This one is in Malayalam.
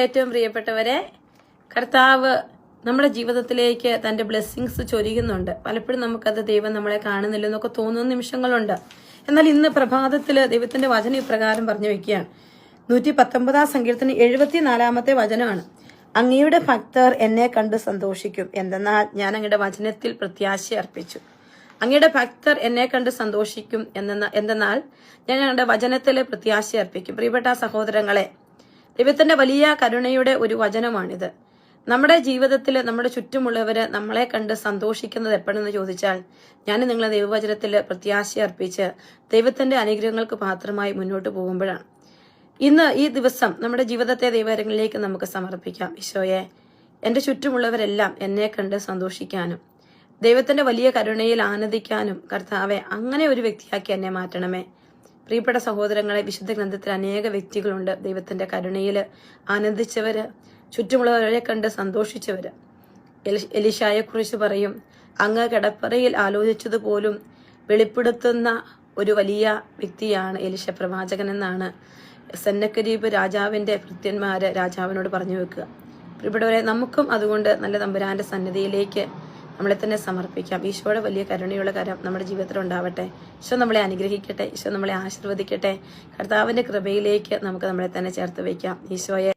ഏറ്റവും പ്രിയപ്പെട്ടവരെ കർത്താവ് നമ്മുടെ ജീവിതത്തിലേക്ക് തന്റെ ബ്ലെസ്സിങ്സ് ചൊരിയുന്നുണ്ട്. പലപ്പോഴും നമുക്കത് ദൈവം നമ്മളെ കാണുന്നില്ല കാണുന്നില്ലെന്നൊക്കെ തോന്നുന്ന നിമിഷങ്ങളുണ്ട്. എന്നാൽ ഇന്ന് പ്രഭാതത്തിൽ ദൈവത്തിന്റെ വചനം ഇപ്രകാരം പറഞ്ഞു വെക്കുകയാണ്. നൂറ്റി പത്തൊമ്പതാം സങ്കീർത്തനം എഴുപത്തിനാലാമത്തെ വചനമാണ്. അങ്ങയുടെ ഭക്തർ എന്നെ കണ്ട് സന്തോഷിക്കും. എന്തെന്നാൽ ഞാൻ അങ്ങയുടെ വചനത്തിൽ പ്രത്യാശ അർപ്പിച്ചു. അങ്ങയുടെ ഭക്തർ എന്നെ കണ്ട് സന്തോഷിക്കും. എന്ന എന്തെന്നാൽ ഞാൻ ഞങ്ങളുടെ വചനത്തിലെ പ്രത്യാശ അർപ്പിക്കും. പ്രിയപ്പെട്ട സഹോദരങ്ങളെ ദൈവത്തിന്റെ വലിയ കരുണയുടെ ഒരു വചനമാണിത്. നമ്മുടെ ജീവിതത്തിൽ നമ്മുടെ ചുറ്റുമുള്ളവര് നമ്മളെ കണ്ട് സന്തോഷിക്കുന്നത് എപ്പോഴെന്ന് ചോദിച്ചാൽ ഞാൻ നിങ്ങളെ ദൈവവചനത്തിൽ പ്രത്യാശ അർപ്പിച്ച് ദൈവത്തിന്റെ അനുഗ്രഹങ്ങൾക്ക് പാത്രമായി മുന്നോട്ട് പോകുമ്പോഴാണ്. ഇന്ന് ഈ ദിവസം നമ്മുടെ ജീവിതത്തെ ദൈവകരങ്ങളിലേക്ക് നമുക്ക് സമർപ്പിക്കാം. ഈശോയെ എന്റെ ചുറ്റുമുള്ളവരെല്ലാം എന്നെ കണ്ട് സന്തോഷിക്കാനും ദൈവത്തിന്റെ വലിയ കരുണയിൽ ആനന്ദിക്കാനും കർത്താവെ അങ്ങനെ ഒരു വ്യക്തിയാക്കി എന്നെ മാറ്റണമേ. പ്രിയപ്പെട്ട സഹോദരങ്ങളെ വിശുദ്ധ ഗ്രന്ഥത്തിൽ അനേക വ്യക്തികളുണ്ട് ദൈവത്തിന്റെ കരുണയിൽ ആനന്ദിച്ചവര് ചുറ്റുമുള്ളവരെ കണ്ട് സന്തോഷിച്ചവര്. എലിശായെ കുറിച്ച് പറയും അങ്ങ് കിടപ്പറയിൽ ആലോചിച്ചതുപോലും വെളിപ്പെടുത്തുന്ന ഒരു വലിയ വ്യക്തിയാണ് എലിശ പ്രവാചകൻ എന്നാണ് സന്നക്കരീബ് രാജാവിന്റെ ഭൃത്യന്മാര് രാജാവിനോട് പറഞ്ഞു വെക്കുക. പ്രിയപ്പെട്ടവരെ നമുക്കും അതുകൊണ്ട് നല്ല തമ്പുരാന്റെ സന്നിധിയിലേക്ക് നമ്മളെ തന്നെ സമർപ്പിക്കാം. ഈശോയുടെ വലിയ കരുണയുള്ള കരം നമ്മുടെ ജീവിതത്തിൽ ഉണ്ടാവട്ടെ. ഈശോ നമ്മളെ അനുഗ്രഹിക്കട്ടെ. ഈശോ നമ്മളെ ആശീർവദിക്കട്ടെ. കർത്താവിന്റെ കൃപയിലേക്ക് നമുക്ക് നമ്മളെ തന്നെ ചേർത്ത് വയ്ക്കാം. ഈശോയെ